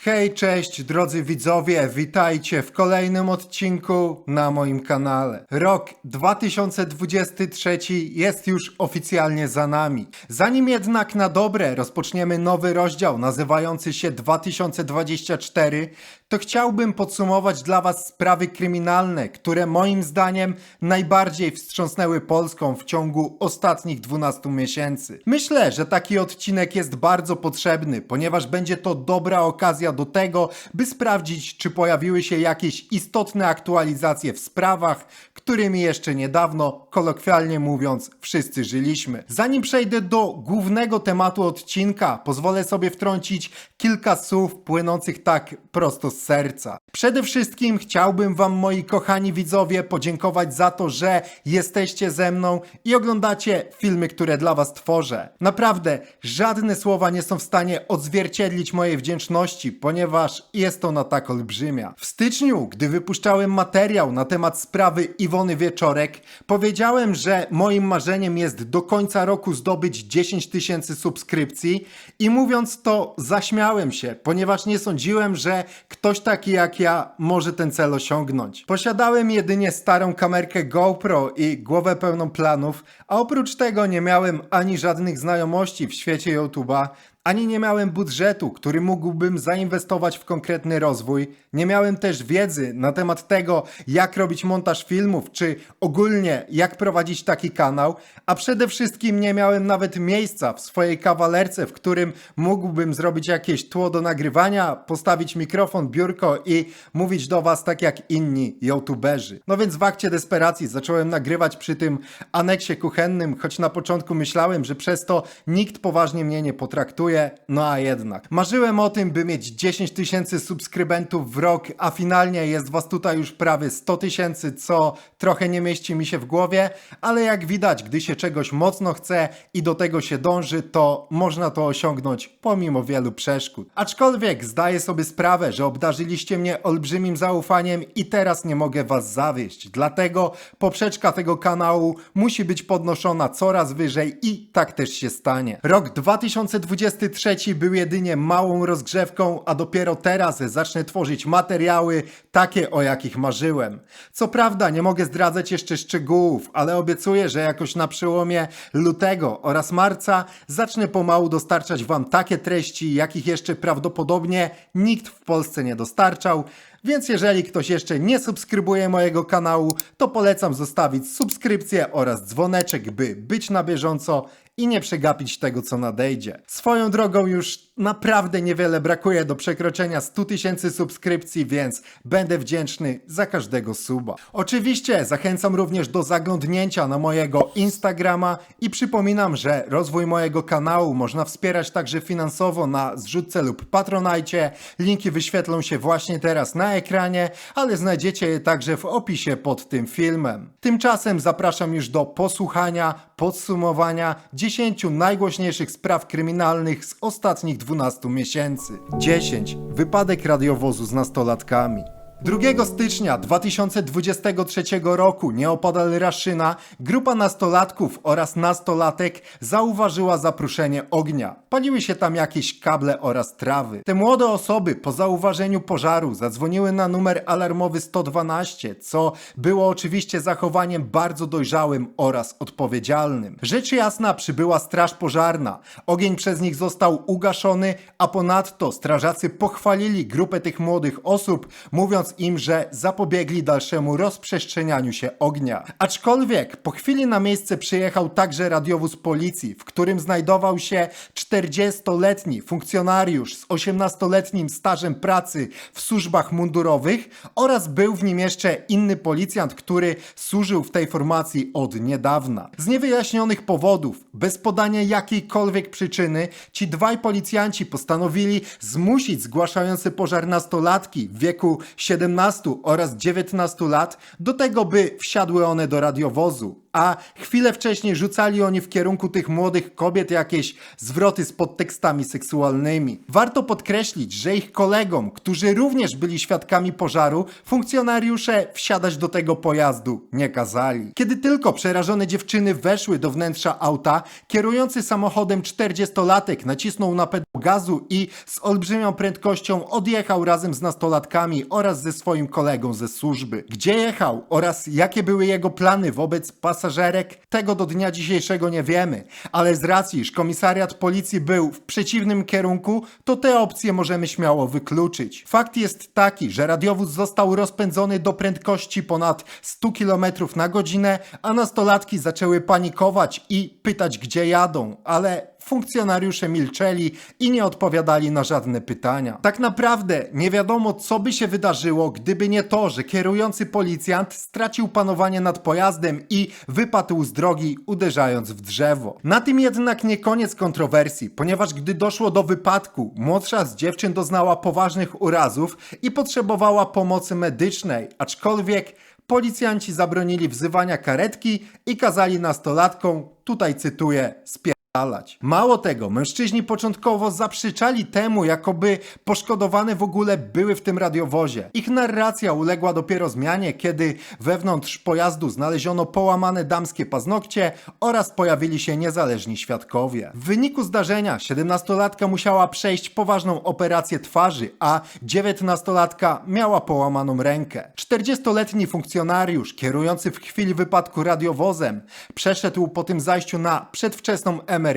Hej, cześć drodzy widzowie, witajcie w kolejnym odcinku na moim kanale. Rok 2023 jest już oficjalnie za nami. Zanim jednak na dobre rozpoczniemy nowy rozdział nazywający się 2024, to chciałbym podsumować dla Was sprawy kryminalne, które moim zdaniem najbardziej wstrząsnęły Polską w ciągu ostatnich 12 miesięcy. Myślę, że taki odcinek jest bardzo potrzebny, ponieważ będzie to dobra okazja do tego, by sprawdzić, czy pojawiły się jakieś istotne aktualizacje w sprawach, którymi jeszcze niedawno, kolokwialnie mówiąc, wszyscy żyliśmy. Zanim przejdę do głównego tematu odcinka, pozwolę sobie wtrącić kilka słów płynących tak prosto z serca. Przede wszystkim chciałbym Wam, moi kochani widzowie, podziękować za to, że jesteście ze mną i oglądacie filmy, które dla Was tworzę. Naprawdę, żadne słowa nie są w stanie odzwierciedlić mojej wdzięczności, ponieważ jest ona tak olbrzymia. W styczniu, gdy wypuszczałem materiał na temat sprawy Iwony Wieczorek, powiedziałem, że moim marzeniem jest do końca roku zdobyć 10 tysięcy subskrypcji i mówiąc to zaśmiałem się, ponieważ nie sądziłem, że ktoś taki jak ja może ten cel osiągnąć. Posiadałem jedynie starą kamerkę GoPro i głowę pełną planów, a oprócz tego nie miałem ani żadnych znajomości w świecie YouTube'a, ani nie miałem budżetu, który mógłbym zainwestować w konkretny rozwój. Nie miałem też wiedzy na temat tego, jak robić montaż filmów, czy ogólnie jak prowadzić taki kanał, a przede wszystkim nie miałem nawet miejsca w swojej kawalerce, w którym mógłbym zrobić jakieś tło do nagrywania, postawić mikrofon, biurko i mówić do Was tak jak inni youtuberzy. No więc w akcie desperacji zacząłem nagrywać przy tym aneksie kuchennym, choć na początku myślałem, że przez to nikt poważnie mnie nie potraktuje, no a jednak. Marzyłem o tym, by mieć 10 tysięcy subskrybentów w rok, a finalnie jest Was tutaj już prawie 100 tysięcy, co trochę nie mieści mi się w głowie, ale jak widać, gdy się czegoś mocno chce i do tego się dąży, to można to osiągnąć pomimo wielu przeszkód. Aczkolwiek zdaję sobie sprawę, że obdarzyliście mnie olbrzymim zaufaniem i teraz nie mogę Was zawieść. Dlatego poprzeczka tego kanału musi być podnoszona coraz wyżej i tak też się stanie. Rok 2023 był jedynie małą rozgrzewką, a dopiero teraz zacznę tworzyć materiały takie, o jakich marzyłem. Co prawda nie mogę zdradzać jeszcze szczegółów, ale obiecuję, że jakoś na przełomie lutego oraz marca zacznę pomału dostarczać Wam takie treści, jakich jeszcze prawdopodobnie nikt w Polsce nie dostarczał. Więc jeżeli ktoś jeszcze nie subskrybuje mojego kanału, to polecam zostawić subskrypcję oraz dzwoneczek, by być na bieżąco i nie przegapić tego, co nadejdzie. Swoją drogą już naprawdę niewiele brakuje do przekroczenia 100 tysięcy subskrypcji, więc będę wdzięczny za każdego suba. Oczywiście zachęcam również do zaglądnięcia na mojego Instagrama i przypominam, że rozwój mojego kanału można wspierać także finansowo na zrzutce lub patronajcie. Linki wyświetlą się właśnie teraz na ekranie, ale znajdziecie je także w opisie pod tym filmem. Tymczasem zapraszam już do posłuchania podsumowania 10 najgłośniejszych spraw kryminalnych z ostatnich 12 miesięcy. 10. Wypadek radiowozu z nastolatkami. 2 stycznia 2023 roku nieopodal Raszyna grupa nastolatków oraz nastolatek zauważyła zapruszenie ognia. Paliły się tam jakieś kable oraz trawy. Te młode osoby po zauważeniu pożaru zadzwoniły na numer alarmowy 112, co było oczywiście zachowaniem bardzo dojrzałym oraz odpowiedzialnym. Rzecz jasna przybyła straż pożarna. Ogień przez nich został ugaszony, a ponadto strażacy pochwalili grupę tych młodych osób, mówiąc im, że zapobiegli dalszemu rozprzestrzenianiu się ognia. Aczkolwiek po chwili na miejsce przyjechał także radiowóz policji, w którym znajdował się 40-letni funkcjonariusz z 18-letnim stażem pracy w służbach mundurowych oraz był w nim jeszcze inny policjant, który służył w tej formacji od niedawna. Z niewyjaśnionych powodów, bez podania jakiejkolwiek przyczyny, ci dwaj policjanci postanowili zmusić zgłaszający pożar nastolatki w wieku 17 17 oraz 19 lat, do tego by wsiadły one do radiowozu, a chwilę wcześniej rzucali oni w kierunku tych młodych kobiet jakieś zwroty z podtekstami seksualnymi. Warto podkreślić, że ich kolegom, którzy również byli świadkami pożaru, funkcjonariusze wsiadać do tego pojazdu nie kazali. Kiedy tylko przerażone dziewczyny weszły do wnętrza auta, kierujący samochodem 40-latek nacisnął na pedał gazu i z olbrzymią prędkością odjechał razem z nastolatkami oraz ze swoim kolegą ze służby. Gdzie jechał oraz jakie były jego plany wobec pasażerek, tego do dnia dzisiejszego nie wiemy, ale z racji, iż komisariat policji był w przeciwnym kierunku, to te opcje możemy śmiało wykluczyć. Fakt jest taki, że radiowóz został rozpędzony do prędkości ponad 100 km na godzinę, a nastolatki zaczęły panikować i pytać, gdzie jadą, ale funkcjonariusze milczeli i nie odpowiadali na żadne pytania. Tak naprawdę nie wiadomo, co by się wydarzyło, gdyby nie to, że kierujący policjant stracił panowanie nad pojazdem i wypadł z drogi, uderzając w drzewo. Na tym jednak nie koniec kontrowersji, ponieważ gdy doszło do wypadku, młodsza z dziewczyn doznała poważnych urazów i potrzebowała pomocy medycznej, aczkolwiek policjanci zabronili wzywania karetki i kazali nastolatkom, tutaj cytuję, spier Mało tego, mężczyźni początkowo zaprzeczali temu, jakoby poszkodowane w ogóle były w tym radiowozie. Ich narracja uległa dopiero zmianie, kiedy wewnątrz pojazdu znaleziono połamane damskie paznokcie oraz pojawili się niezależni świadkowie. W wyniku zdarzenia 17-latka musiała przejść poważną operację twarzy, a 19-latka miała połamaną rękę. 40-letni funkcjonariusz kierujący w chwili wypadku radiowozem przeszedł po tym zajściu na przedwczesną emeryturę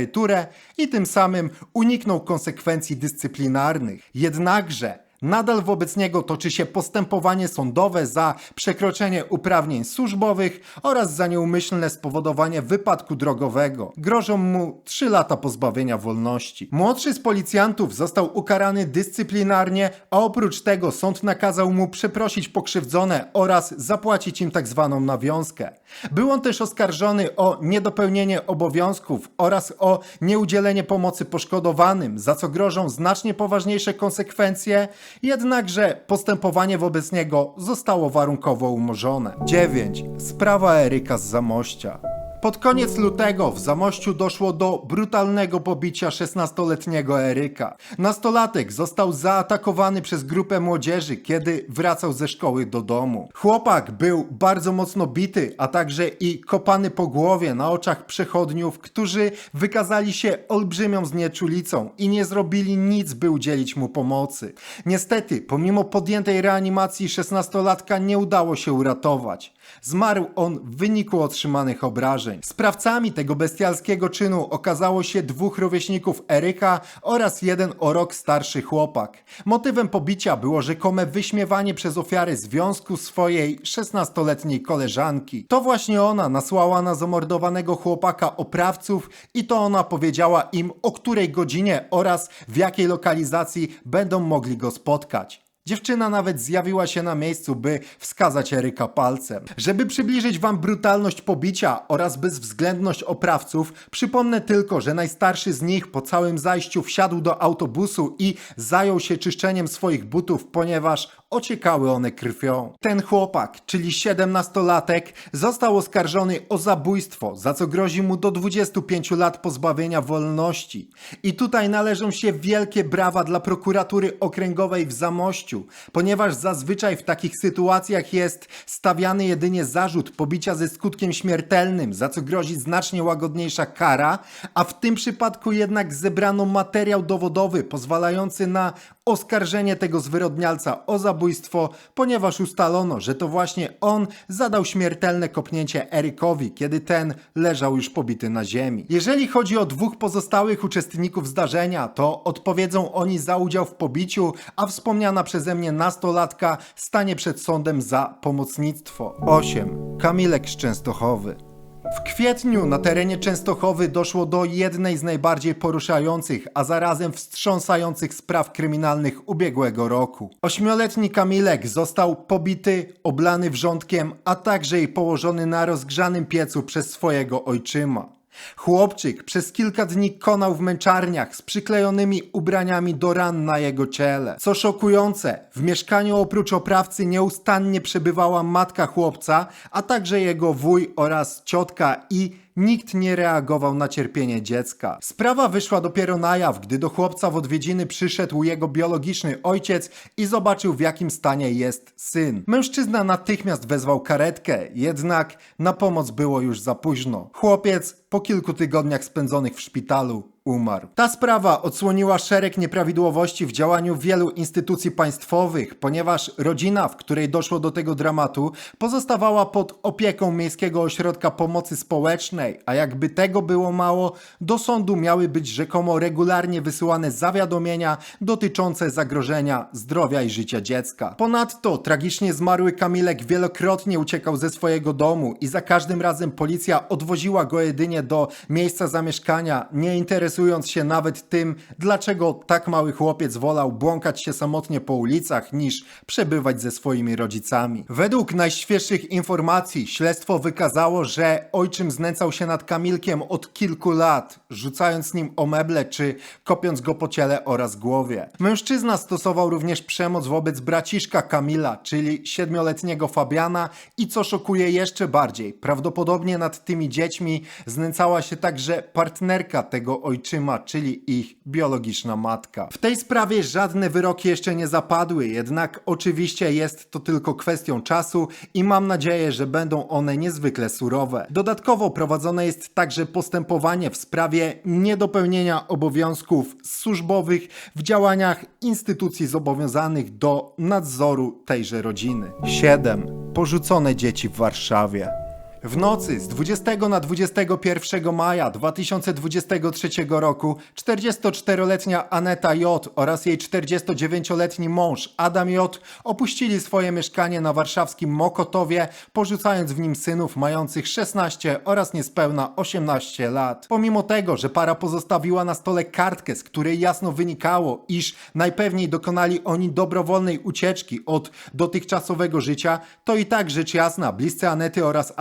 i tym samym uniknął konsekwencji dyscyplinarnych. Jednakże Nadal wobec niego toczy się postępowanie sądowe za przekroczenie uprawnień służbowych oraz za nieumyślne spowodowanie wypadku drogowego. Grożą mu 3 lata pozbawienia wolności. Młodszy z policjantów został ukarany dyscyplinarnie, a oprócz tego sąd nakazał mu przeprosić pokrzywdzone oraz zapłacić im tak zwaną nawiązkę. Był on też oskarżony o niedopełnienie obowiązków oraz o nieudzielenie pomocy poszkodowanym, za co grożą znacznie poważniejsze konsekwencje jednakże postępowanie wobec niego zostało warunkowo umorzone. 9. Sprawa Eryka z Zamościa. Pod koniec lutego w Zamościu doszło do brutalnego pobicia 16-letniego Eryka. Nastolatek został zaatakowany przez grupę młodzieży, kiedy wracał ze szkoły do domu. Chłopak był bardzo mocno bity, a także i kopany po głowie na oczach przechodniów, którzy wykazali się olbrzymią znieczulicą i nie zrobili nic, by udzielić mu pomocy. Niestety, pomimo podjętej reanimacji 16-latka nie udało się uratować. Zmarł on w wyniku otrzymanych obrażeń. Sprawcami tego bestialskiego czynu okazało się dwóch rówieśników Eryka oraz jeden o rok starszy chłopak. Motywem pobicia było rzekome wyśmiewanie przez ofiary związku swojej 16-letniej koleżanki. To właśnie ona nasłała na zamordowanego chłopaka oprawców i to ona powiedziała im o której godzinie oraz w jakiej lokalizacji będą mogli go spotkać. Dziewczyna nawet zjawiła się na miejscu, by wskazać Eryka palcem. Żeby przybliżyć wam brutalność pobicia oraz bezwzględność oprawców, przypomnę tylko, że najstarszy z nich po całym zajściu wsiadł do autobusu i zajął się czyszczeniem swoich butów, ponieważ ociekały one krwią. Ten chłopak, czyli 17-latek, został oskarżony o zabójstwo, za co grozi mu do 25 lat pozbawienia wolności. I tutaj należą się wielkie brawa dla prokuratury okręgowej w Zamościu, ponieważ zazwyczaj w takich sytuacjach jest stawiany jedynie zarzut pobicia ze skutkiem śmiertelnym, za co grozi znacznie łagodniejsza kara, a w tym przypadku jednak zebrano materiał dowodowy pozwalający na oskarżenie tego zwyrodnialca o zabójstwo, ponieważ ustalono, że to właśnie on zadał śmiertelne kopnięcie Erykowi, kiedy ten leżał już pobity na ziemi. Jeżeli chodzi o dwóch pozostałych uczestników zdarzenia, to odpowiedzą oni za udział w pobiciu, a wspomniana przeze mnie nastolatka stanie przed sądem za pomocnictwo. 8. Kamilek z Częstochowy. W kwietniu na terenie Częstochowy doszło do jednej z najbardziej poruszających, a zarazem wstrząsających spraw kryminalnych ubiegłego roku. Ośmioletni Kamilek został pobity, oblany wrzątkiem, a także i położony na rozgrzanym piecu przez swojego ojczyma. Chłopczyk przez kilka dni konał w męczarniach z przyklejonymi ubraniami do ran na jego ciele. Co szokujące, w mieszkaniu oprócz oprawcy nieustannie przebywała matka chłopca, a także jego wuj oraz ciotka i Nikt nie reagował na cierpienie dziecka. Sprawa wyszła dopiero na jaw, gdy do chłopca w odwiedziny przyszedł jego biologiczny ojciec i zobaczył w jakim stanie jest syn. Mężczyzna natychmiast wezwał karetkę, jednak na pomoc było już za późno. Chłopiec po kilku tygodniach spędzonych w szpitalu umarł. Ta sprawa odsłoniła szereg nieprawidłowości w działaniu wielu instytucji państwowych, ponieważ rodzina, w której doszło do tego dramatu, pozostawała pod opieką Miejskiego Ośrodka Pomocy Społecznej, a jakby tego było mało, do sądu miały być rzekomo regularnie wysyłane zawiadomienia dotyczące zagrożenia zdrowia i życia dziecka. Ponadto tragicznie zmarły Kamilek wielokrotnie uciekał ze swojego domu i za każdym razem policja odwoziła go jedynie do miejsca zamieszkania, nie interesując się nawet tym, dlaczego tak mały chłopiec wolał błąkać się samotnie po ulicach, niż przebywać ze swoimi rodzicami. Według najświeższych informacji śledztwo wykazało, że ojczym znęcał się nad Kamilkiem od kilku lat, rzucając nim o meble czy kopiąc go po ciele oraz głowie. Mężczyzna stosował również przemoc wobec braciszka Kamila, czyli siedmioletniego Fabiana i co szokuje jeszcze bardziej, prawdopodobnie nad tymi dziećmi znęcała się także partnerka tego ojczyma, czyli ich biologiczna matka. W tej sprawie żadne wyroki jeszcze nie zapadły, jednak oczywiście jest to tylko kwestią czasu i mam nadzieję, że będą one niezwykle surowe. Dodatkowo prowadzone jest także postępowanie w sprawie niedopełnienia obowiązków służbowych w działaniach instytucji zobowiązanych do nadzoru tejże rodziny. 7. Porzucone dzieci w Warszawie. W nocy z 20 na 21 maja 2023 roku 44-letnia Aneta J. oraz jej 49-letni mąż Adam J. opuścili swoje mieszkanie na warszawskim Mokotowie, porzucając w nim synów mających 16 oraz niespełna 18 lat. Pomimo tego, że para pozostawiła na stole kartkę, z której jasno wynikało, iż najpewniej dokonali oni dobrowolnej ucieczki od dotychczasowego życia, to i tak rzecz jasna, bliscy Anety oraz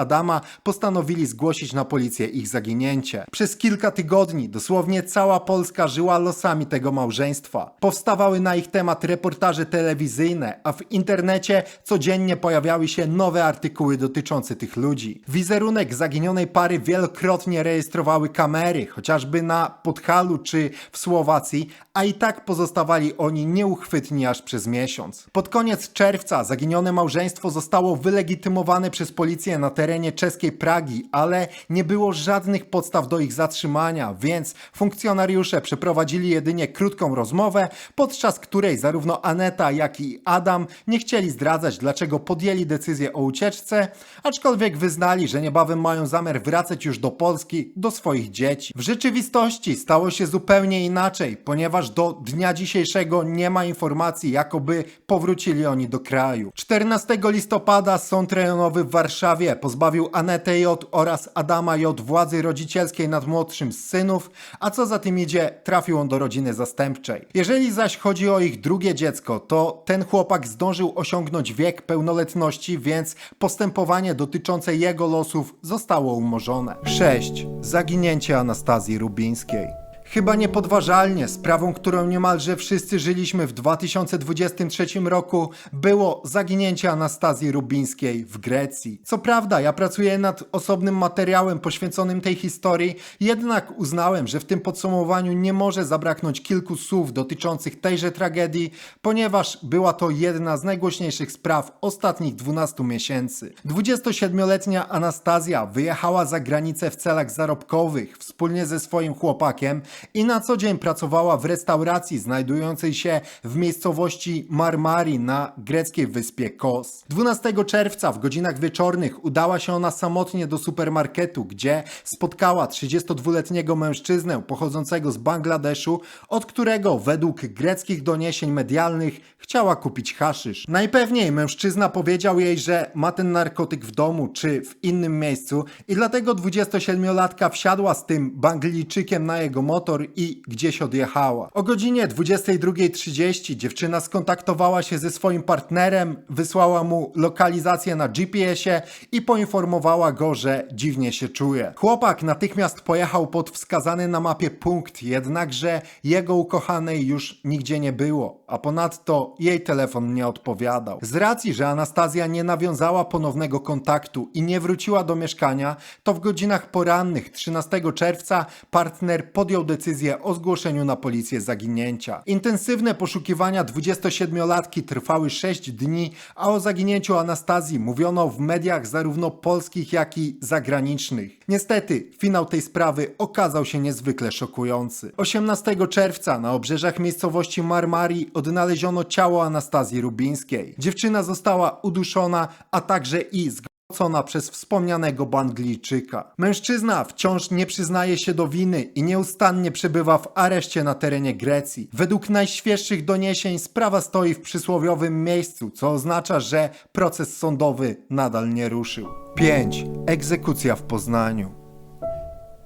Postanowili zgłosić na policję ich zaginięcie. Przez kilka tygodni dosłownie cała Polska żyła losami tego małżeństwa. Powstawały na ich temat reportaże telewizyjne, a w internecie codziennie pojawiały się nowe artykuły dotyczące tych ludzi. Wizerunek zaginionej pary wielokrotnie rejestrowały kamery, chociażby na Podhalu czy w Słowacji, a i tak pozostawali oni nieuchwytni aż przez miesiąc. Pod koniec czerwca zaginione małżeństwo zostało wylegitymowane przez policję na terenie czeskiej Pragi, ale nie było żadnych podstaw do ich zatrzymania, więc funkcjonariusze przeprowadzili jedynie krótką rozmowę, podczas której zarówno Aneta, jak i Adam nie chcieli zdradzać, dlaczego podjęli decyzję o ucieczce, aczkolwiek wyznali, że niebawem mają zamiar wracać już do Polski, do swoich dzieci. W rzeczywistości stało się zupełnie inaczej, ponieważ do dnia dzisiejszego nie ma informacji, jakoby powrócili oni do kraju. 14 listopada Sąd Rejonowy w Warszawie pozbawił Anetę J. oraz Adama J. władzy rodzicielskiej nad młodszym z synów, a co za tym idzie, trafił on do rodziny zastępczej. Jeżeli zaś chodzi o ich drugie dziecko, to ten chłopak zdążył osiągnąć wiek pełnoletności, więc postępowanie dotyczące jego losów zostało umorzone. 6. Zaginięcie Anastazji Rubińskiej. Chyba niepodważalnie sprawą, którą niemalże wszyscy żyliśmy w 2023 roku, było zaginięcie Anastazji Rubińskiej w Grecji. Co prawda, ja pracuję nad osobnym materiałem poświęconym tej historii, jednak uznałem, że w tym podsumowaniu nie może zabraknąć kilku słów dotyczących tejże tragedii, ponieważ była to jedna z najgłośniejszych spraw ostatnich 12 miesięcy. 27-letnia Anastazja wyjechała za granicę w celach zarobkowych wspólnie ze swoim chłopakiem i na co dzień pracowała w restauracji znajdującej się w miejscowości Marmari na greckiej wyspie Kos. 12 czerwca w godzinach wieczornych udała się ona samotnie do supermarketu, gdzie spotkała 32-letniego mężczyznę pochodzącego z Bangladeszu, od którego według greckich doniesień medialnych chciała kupić haszysz. Najpewniej mężczyzna powiedział jej, że ma ten narkotyk w domu czy w innym miejscu i dlatego 27-latka wsiadła z tym Banglijczykiem na jego motor motor i gdzieś odjechała. O godzinie 22.30 dziewczyna skontaktowała się ze swoim partnerem, wysłała mu lokalizację na GPS-ie i poinformowała go, że dziwnie się czuje. Chłopak natychmiast pojechał pod wskazany na mapie punkt, jednakże jego ukochanej już nigdzie nie było, a ponadto jej telefon nie odpowiadał. Z racji, że Anastazja nie nawiązała ponownego kontaktu i nie wróciła do mieszkania, to w godzinach porannych 13 czerwca partner podjął decyzję o zgłoszeniu na policję zaginięcia. Intensywne poszukiwania 27-latki trwały 6 dni, a o zaginięciu Anastazji mówiono w mediach zarówno polskich, jak i zagranicznych. Niestety, finał tej sprawy okazał się niezwykle szokujący. 18 czerwca na obrzeżach miejscowości Marmari odnaleziono ciało Anastazji Rubińskiej. Dziewczyna została uduszona, a także i zgwałcona przez wspomnianego Banglijczyka. Mężczyzna wciąż nie przyznaje się do winy i nieustannie przebywa w areszcie na terenie Grecji. Według najświeższych doniesień sprawa stoi w przysłowiowym miejscu, co oznacza, że proces sądowy nadal nie ruszył. 5. Egzekucja w Poznaniu.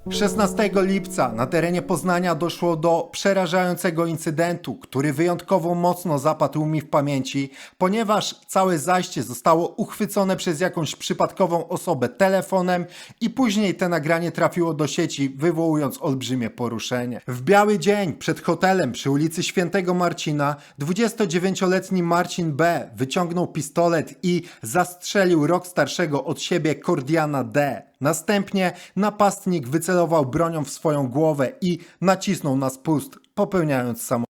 16 lipca na terenie Poznania doszło do przerażającego incydentu, który wyjątkowo mocno zapadł mi w pamięci, ponieważ całe zajście zostało uchwycone przez jakąś przypadkową osobę telefonem i później te nagranie trafiło do sieci, wywołując olbrzymie poruszenie. W biały dzień przed hotelem przy ulicy Świętego Marcina 29-letni Marcin B. wyciągnął pistolet i zastrzelił rok starszego od siebie Kordiana D. Następnie napastnik wycelował bronią w swoją głowę i nacisnął na spust, popełniając samobójstwo.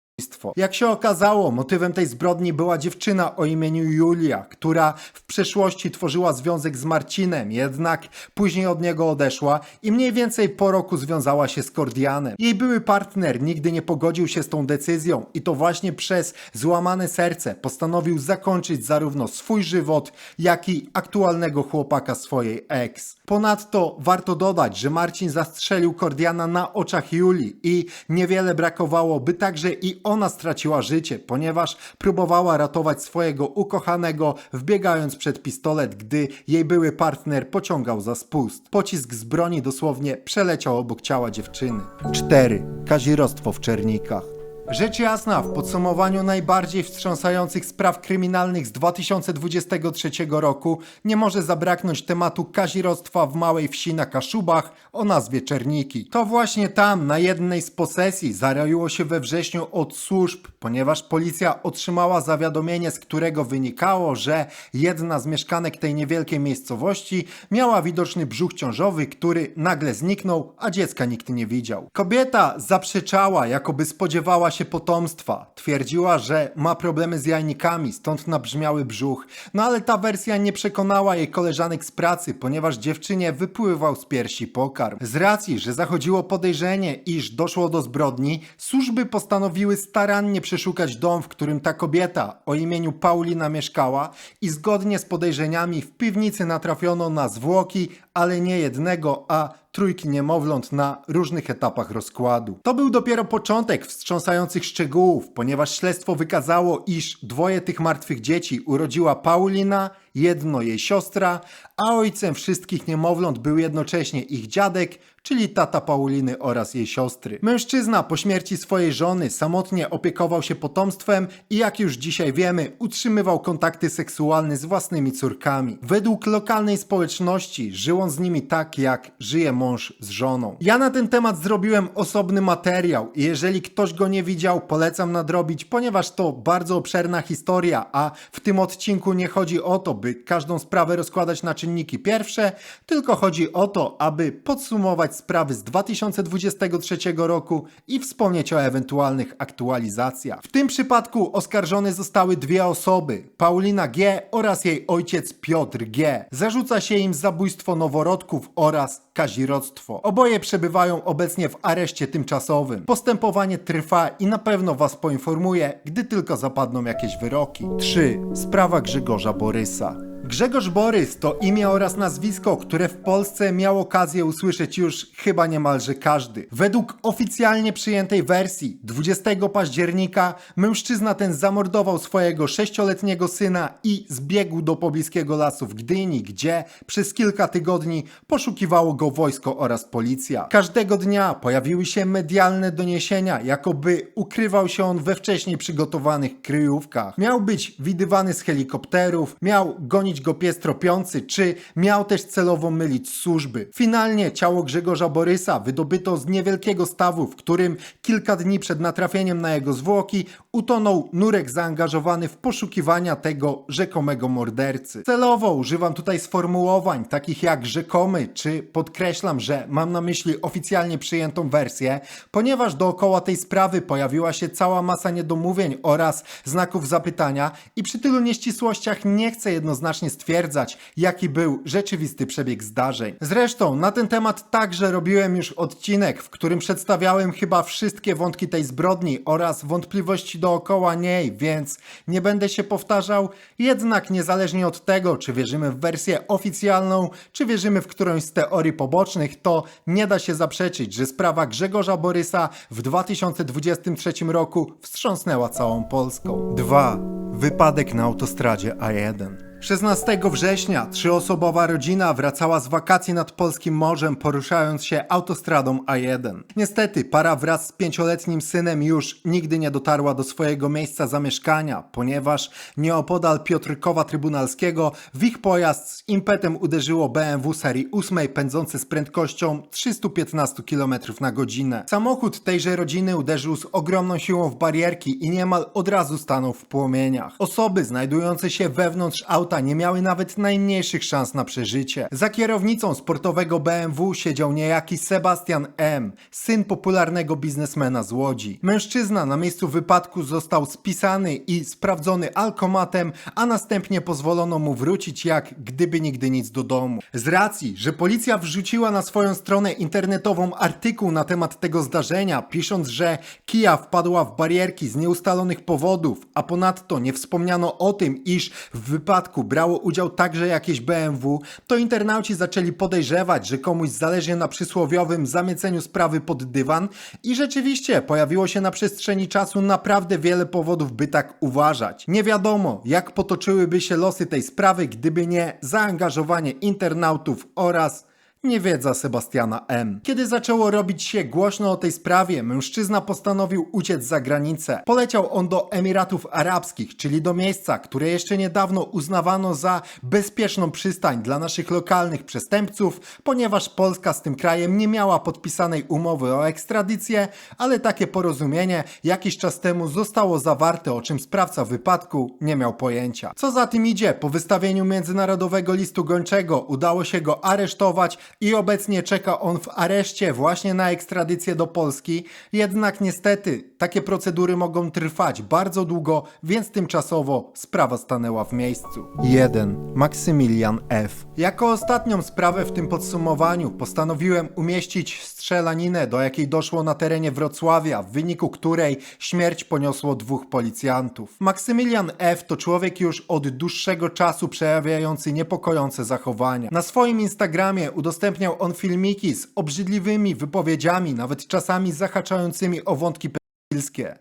Jak się okazało, motywem tej zbrodni była dziewczyna o imieniu Julia, która w przeszłości tworzyła związek z Marcinem, jednak później od niego odeszła i mniej więcej po roku związała się z Kordianem. Jej były partner nigdy nie pogodził się z tą decyzją i to właśnie przez złamane serce postanowił zakończyć zarówno swój żywot, jak i aktualnego chłopaka swojej ex. Ponadto warto dodać, że Marcin zastrzelił Kordiana na oczach Julii i niewiele brakowało, by także i ona straciła życie, ponieważ próbowała ratować swojego ukochanego, wbiegając przed pistolet, gdy jej były partner pociągał za spust. Pocisk z broni dosłownie przeleciał obok ciała dziewczyny. 4. Kazirostwo w Czernikach. Rzecz jasna, w podsumowaniu najbardziej wstrząsających spraw kryminalnych z 2023 roku nie może zabraknąć tematu kazirostwa w małej wsi na Kaszubach o nazwie Czerniki. To właśnie tam, na jednej z posesji, zaroiło się we wrześniu od służb, ponieważ policja otrzymała zawiadomienie, z którego wynikało, że jedna z mieszkanek tej niewielkiej miejscowości miała widoczny brzuch ciążowy, który nagle zniknął, a dziecka nikt nie widział. Kobieta zaprzeczała, jakoby spodziewała się potomstwa. Twierdziła, że ma problemy z jajnikami, stąd nabrzmiały brzuch. No ale ta wersja nie przekonała jej koleżanek z pracy, ponieważ dziewczynie wypływał z piersi pokarm. Z racji, że zachodziło podejrzenie, iż doszło do zbrodni, służby postanowiły starannie przeszukać dom, w którym ta kobieta o imieniu Paulina mieszkała i zgodnie z podejrzeniami w piwnicy natrafiono na zwłoki, ale nie jednego, a trójki niemowląt na różnych etapach rozkładu. To był dopiero początek wstrząsających szczegółów, ponieważ śledztwo wykazało, iż dwoje tych martwych dzieci urodziła Paulina, jedno jej siostra, a ojcem wszystkich niemowląt był jednocześnie ich dziadek, czyli tata Pauliny oraz jej siostry. Mężczyzna po śmierci swojej żony samotnie opiekował się potomstwem i jak już dzisiaj wiemy, utrzymywał kontakty seksualne z własnymi córkami. Według lokalnej społeczności żył on z nimi tak, jak żyje mąż z żoną. Ja na ten temat zrobiłem osobny materiał i jeżeli ktoś go nie widział, polecam nadrobić, ponieważ to bardzo obszerna historia, a w tym odcinku nie chodzi o to, by każdą sprawę rozkładać na czynniki pierwsze, tylko chodzi o to, aby podsumować sprawy z 2023 roku i wspomnieć o ewentualnych aktualizacjach. W tym przypadku oskarżone zostały dwie osoby, Paulina G. oraz jej ojciec Piotr G. Zarzuca się im zabójstwo noworodków oraz kazirodztwo. Oboje przebywają obecnie w areszcie tymczasowym. Postępowanie trwa i na pewno Was poinformuję, gdy tylko zapadną jakieś wyroki. 3. Sprawa Grzegorza Borysa. 것이다. Grzegorz Borys to imię oraz nazwisko, które w Polsce miał okazję usłyszeć już chyba niemalże każdy. Według oficjalnie przyjętej wersji 20 października mężczyzna ten zamordował swojego sześcioletniego syna i zbiegł do pobliskiego lasu w Gdyni, gdzie przez kilka tygodni poszukiwało go wojsko oraz policja. Każdego dnia pojawiły się medialne doniesienia, jakoby ukrywał się on we wcześniej przygotowanych kryjówkach. Miał być widywany z helikopterów, miał gonić go pies tropiący, czy miał też celowo mylić służby. Finalnie ciało Grzegorza Borysa wydobyto z niewielkiego stawu, w którym kilka dni przed natrafieniem na jego zwłoki utonął nurek zaangażowany w poszukiwania tego rzekomego mordercy. Celowo używam tutaj sformułowań takich jak rzekomy, czy podkreślam, że mam na myśli oficjalnie przyjętą wersję, ponieważ dookoła tej sprawy pojawiła się cała masa niedomówień oraz znaków zapytania i przy tylu nieścisłościach nie chcę jednoznacznie stwierdzać, jaki był rzeczywisty przebieg zdarzeń. Zresztą na ten temat także robiłem już odcinek, w którym przedstawiałem chyba wszystkie wątki tej zbrodni oraz wątpliwości dookoła niej, więc nie będę się powtarzał. Jednak niezależnie od tego, czy wierzymy w wersję oficjalną, czy wierzymy w którąś z teorii pobocznych, to nie da się zaprzeczyć, że sprawa Grzegorza Borysa w 2023 roku wstrząsnęła całą Polską. 2. Wypadek na autostradzie A1. 16 września trzyosobowa rodzina wracała z wakacji nad polskim morzem, poruszając się autostradą A1. Niestety, para wraz z pięcioletnim synem już nigdy nie dotarła do swojego miejsca zamieszkania, ponieważ nieopodal Piotrkowa Trybunalskiego w ich pojazd z impetem uderzyło BMW serii 8 pędzące z prędkością 315 km na godzinę. Samochód tejże rodziny uderzył z ogromną siłą w barierki i niemal od razu stanął w płomieniach. Osoby znajdujące się wewnątrz auta nie miały nawet najmniejszych szans na przeżycie. Za kierownicą sportowego BMW siedział niejaki Sebastian M., syn popularnego biznesmena z Łodzi. Mężczyzna na miejscu wypadku został spisany i sprawdzony alkomatem, a następnie pozwolono mu wrócić jak gdyby nigdy nic do domu. Z racji, że policja wrzuciła na swoją stronę internetową artykuł na temat tego zdarzenia, pisząc, że Kia wpadła w barierki z nieustalonych powodów, a ponadto nie wspomniano o tym, iż w wypadku brało udział także jakieś BMW, to internauci zaczęli podejrzewać, że komuś zależy na przysłowiowym zamieceniu sprawy pod dywan i rzeczywiście pojawiło się na przestrzeni czasu naprawdę wiele powodów, by tak uważać. Nie wiadomo, jak potoczyłyby się losy tej sprawy, gdyby nie zaangażowanie internautów oraz Niewiedza Sebastiana M. Kiedy zaczęło robić się głośno o tej sprawie, mężczyzna postanowił uciec za granicę. Poleciał on do Emiratów Arabskich, czyli do miejsca, które jeszcze niedawno uznawano za bezpieczną przystań dla naszych lokalnych przestępców, ponieważ Polska z tym krajem nie miała podpisanej umowy o ekstradycję, ale takie porozumienie jakiś czas temu zostało zawarte, o czym sprawca wypadku nie miał pojęcia. Co za tym idzie, po wystawieniu międzynarodowego listu gończego udało się go aresztować i obecnie czeka on w areszcie właśnie na ekstradycję do Polski. Jednak niestety takie procedury mogą trwać bardzo długo, więc tymczasowo sprawa stanęła w miejscu. 1. Maksymilian F. Jako ostatnią sprawę w tym podsumowaniu postanowiłem umieścić strzelaninę, do jakiej doszło na terenie Wrocławia, w wyniku której śmierć poniosło dwóch policjantów. Maksymilian F. to człowiek już od dłuższego czasu przejawiający niepokojące zachowania. Na swoim Instagramie udostępniał on filmiki z obrzydliwymi wypowiedziami, nawet czasami zahaczającymi o wątki.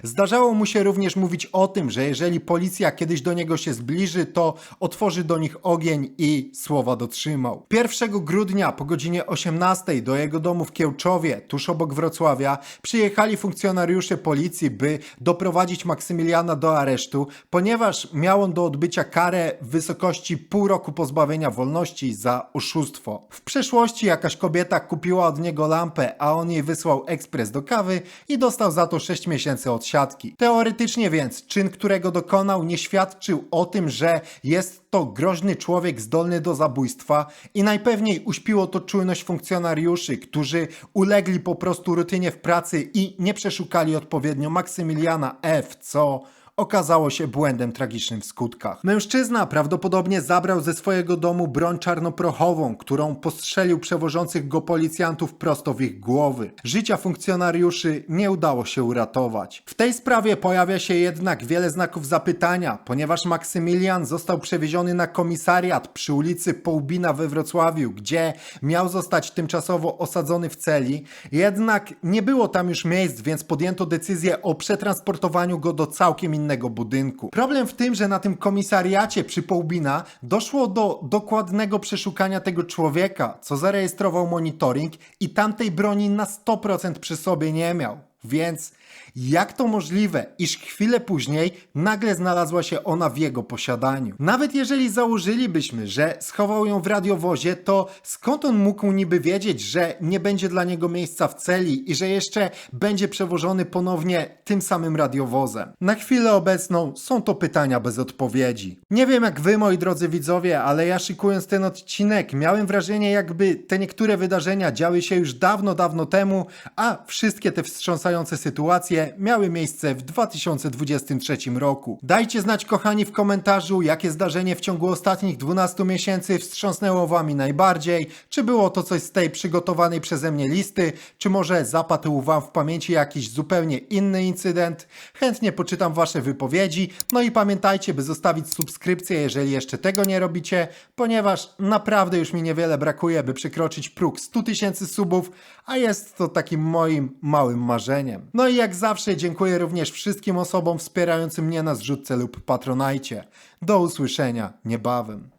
Zdarzało mu się również mówić o tym, że jeżeli policja kiedyś do niego się zbliży, to otworzy do nich ogień i słowa dotrzymał. 1 grudnia po godzinie 18 do jego domu w Kiełczowie, tuż obok Wrocławia, przyjechali funkcjonariusze policji, by doprowadzić Maksymiliana do aresztu, ponieważ miał on do odbycia karę w wysokości pół roku pozbawienia wolności za oszustwo. W przeszłości jakaś kobieta kupiła od niego lampę, a on jej wysłał ekspres do kawy i dostał za to 6 miesięcy odsiadki. Teoretycznie więc czyn, którego dokonał, nie świadczył o tym, że jest to groźny człowiek zdolny do zabójstwa i najpewniej uśpiło to czujność funkcjonariuszy, którzy ulegli po prostu rutynie w pracy i nie przeszukali odpowiednio Maksymiliana F., co okazało się błędem tragicznym w skutkach. Mężczyzna prawdopodobnie zabrał ze swojego domu broń czarnoprochową, którą postrzelił przewożących go policjantów prosto w ich głowy. Życia funkcjonariuszy nie udało się uratować. W tej sprawie pojawia się jednak wiele znaków zapytania, ponieważ Maksymilian został przewieziony na komisariat przy ulicy Połbina we Wrocławiu, gdzie miał zostać tymczasowo osadzony w celi, jednak nie było tam już miejsc, więc podjęto decyzję o przetransportowaniu go do całkiem innego budynku. Problem w tym, że na tym komisariacie przy Połbina doszło do dokładnego przeszukania tego człowieka, co zarejestrował monitoring i tamtej broni na 100% przy sobie nie miał. Więc jak to możliwe, iż chwilę później nagle znalazła się ona w jego posiadaniu? Nawet jeżeli założylibyśmy, że schował ją w radiowozie, to skąd on mógł niby wiedzieć, że nie będzie dla niego miejsca w celi i że jeszcze będzie przewożony ponownie tym samym radiowozem? Na chwilę obecną są to pytania bez odpowiedzi. Nie wiem jak wy, moi drodzy widzowie, ale ja szykując ten odcinek, miałem wrażenie, jakby te niektóre wydarzenia działy się już dawno, dawno temu, a wszystkie te wstrząsające sytuacje miały miejsce w 2023 roku. Dajcie znać, kochani, w komentarzu, jakie zdarzenie w ciągu ostatnich 12 miesięcy wstrząsnęło wami najbardziej. Czy było to coś z tej przygotowanej przeze mnie listy, czy może zapadł wam w pamięci jakiś zupełnie inny incydent? Chętnie poczytam wasze wypowiedzi. No i pamiętajcie, by zostawić subskrypcję, jeżeli jeszcze tego nie robicie, ponieważ naprawdę już mi niewiele brakuje, by przekroczyć próg 100 tysięcy subów, a jest to takim moim małym marzeniem. No i jak zawsze dziękuję również wszystkim osobom wspierającym mnie na zrzutce lub patronajcie. Do usłyszenia niebawem.